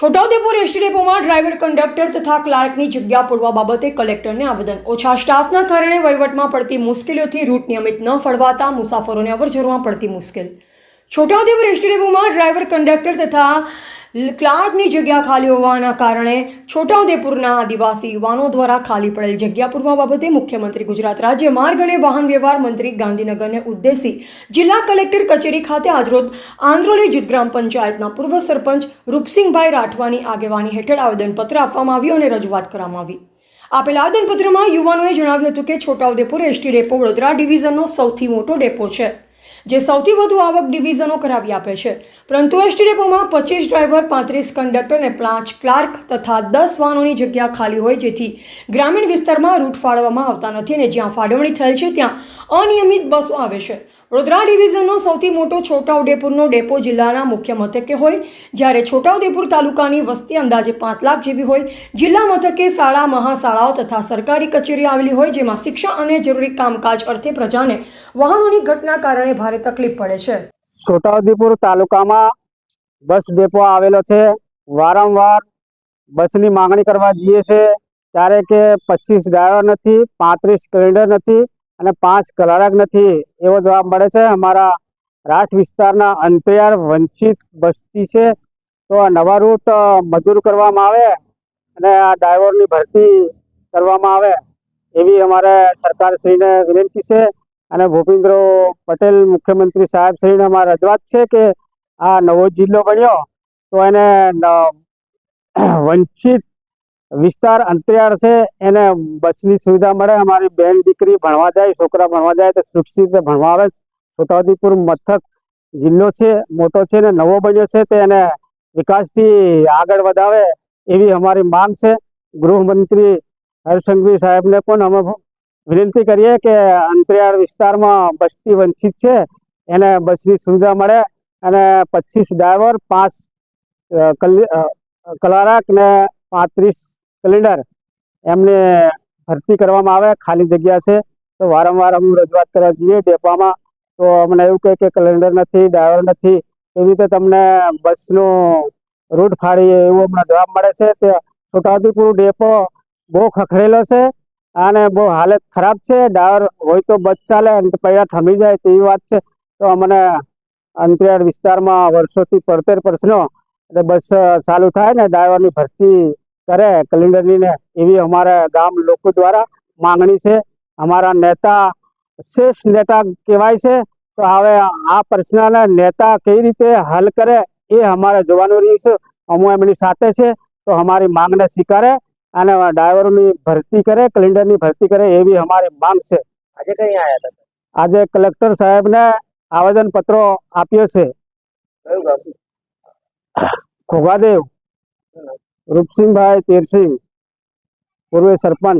Chhota Udepur ST ડેપોમાં driver conductor તથા ક્લાર્કની જગ્યા પૂરવા બાબતે કલેક્ટરને આવેદન ઓછા સ્ટાફના કારણે વહીવટમાં પડતી મુશ્કેલીઓથી રૂટ નિયમિત ન ફળવાતા મુસાફરોને અવરજવરમાં પડતી મુશ્કેલ. છોટાઉદેપુર એસટી ડેપોમાં ડ્રાઈવર કંડક્ટર તથા ક્લાર્કની જગ્યા ખાલી હોવાના કારણે છોટાઉદેપુરના આદિવાસી યુવાનો દ્વારા ખાલી પડેલ જગ્યા પૂરવા બાબતે મુખ્યમંત્રી ગુજરાત રાજ્ય માર્ગ અને વાહન વ્યવહાર મંત્રી ગાંધીનગરને ઉદ્દેશી જિલ્લા કલેક્ટર કચેરી ખાતે આજરોજ આંદ્રોલી જૂથ ગ્રામ પંચાયતના પૂર્વ સરપંચ રૂપસિંહભાઈ રાઠવાની આગેવાની હેઠળ આવેદનપત્ર આપવામાં આવ્યું અને રજૂઆત કરવામાં આવી. આપેલ આવેદનપત્રમાં યુવાનોએ જણાવ્યું હતું કે છોટાઉદેપુર એસટી ડેપો વડોદરા ડિવિઝનનો સૌથી મોટો ડેપો છે. જે સૌથી વધુ આવક ડિવિઝનો કરાવી આપે છે. પરંતુ એસટી ડેપોમાં પચીસ ડ્રાઈવર, પાંત્રીસ કંડક્ટર અને પાંચ ક્લાર્ક તથા દસ વાહનોની જગ્યા ખાલી હોય જેથી ગ્રામીણ વિસ્તારમાં રૂટ ફાળવવામાં આવતા નથી અને જ્યાં ફાળવણી થયેલ છે ત્યાં અનિયમિત બસો આવે છે. વડોદરા ડિવિઝનનો સૌથી મોટો છોટાઉદેપુરનો ડેપો જિલ્લાના મુખ્ય મથકે હોય. જ્યારે છોટાઉદેપુર તાલુકાની વસ્તી અંદાજે પાંચ લાખ જેવી હોય. જિલ્લા મથકે શાળા, મહાશાળાઓ તથા સરકારી કચેરી આવેલી હોય જેમાં શિક્ષણ અને જરૂરી કામકાજ અર્થે પ્રજાને વાહનોની ઘટના કારણે ભારે તકલીફ પડે છે. છોટાઉદેપુર તાલુકામાં બસ ડેપો આવેલો છે. વારંવાર બસની માંગણી કરવા જઈએ છે. ત્યારે કે પચીસ ડ્રાઈવર નથી, પાંત્રીસ કેલેન્ડર નથી અને પાંચ કલાક નથી, એવો જવાબ મળે છે. અમારા રાઠ વિસ્તારના અંતરિયાળ વંચિત વસ્તી છે. તો આ નવા રૂટ મજૂર કરવામાં આવે અને આ ડ્રાઈવરની ભરતી કરવામાં આવે એવી અમારે સરકારશ્રીને વિનંતી છે. અને ભૂપેન્દ્ર પટેલ મુખ્યમંત્રી સાહેબ શ્રીને અમારી રજૂઆત છે કે આ નવો જિલ્લો બન્યો તો એને વંચિત વિસ્તાર અંતરિયાળ છે એને બસની સુવિધા મળે અમારી બેન દીકરી ભણવા જાય છોકરા ભણવા જાય તો સુરક્ષિત ભણવા આવે. છોટાઉદેપુર મથક જિલ્લો છે મોટો છે ને નવો બન્યો છે તે એને વિકાસથી આગળ વધાવે એવી અમારી માંગ છે. ગૃહમંત્રી હર્ષંઘવી સાહેબને પણ અમે વિનંતી કરીએ કે અંતરિયાળ વિસ્તારમાં બસથી વંચિત છે એને બસની સુવિધા મળે અને પચીસ ડ્રાઈવર પાંચ અ, કલ- ને પાંત્રીસ સિલિન્ડર એમને ભરતી કરવામાં આવે, ખાલી જગ્યા છે. તો વારંવાર અમે રજૂઆત કરવા જઈએ ડેપામાં. તો અમને એવું કહે કે કેલેન્ડર નથી ડ્રાઈવર નથી. એવી રીતે તમને બસનો રૂટ ફાડીએ એવો અમને જવાબ મળે છે. તે છોટાઉદેપુર ડેપો બહુ ખખડેલો છે અને બહુ હાલત ખરાબ છે. ડ્રાઈવર હોય તો બસ ચાલે અને પૈડા થમી જાય તેવી વાત છે. તો અમને અંતરિયાળ વિસ્તારમાં વર્ષોથી પડતર પ્રશ્નો, એટલે બસ ચાલુ થાય ને ડ્રાઈવરની ભરતી કરે કલેન્ડરનીને એવી અમારા ગામ લોકો દ્વારા માંગણી છે. અમારા નેતા શ્રેષ્ઠ નેતા કહેવાય છે. તો હવે આ પ્રશ્નને નેતા કઈ રીતે હલ કરે એ અમારે જોવાનું રહીશું. અમે એમની સાથે છે. તો અમારી માંગને સ્વીકારે અને ડ્રાઈવરોની ભરતી કરે કેલેન્ડરની ભરતી કરે એવી અમારી માંગ છે. આજે કઈ આવ્યા હતા? આજે કલેક્ટર સાહેબને આવેદન પત્રો આપ્યો છે. ખોગાદેવ રૂપસિંહભાઈ તેરસિંહ પૂર્વે સરપંચ.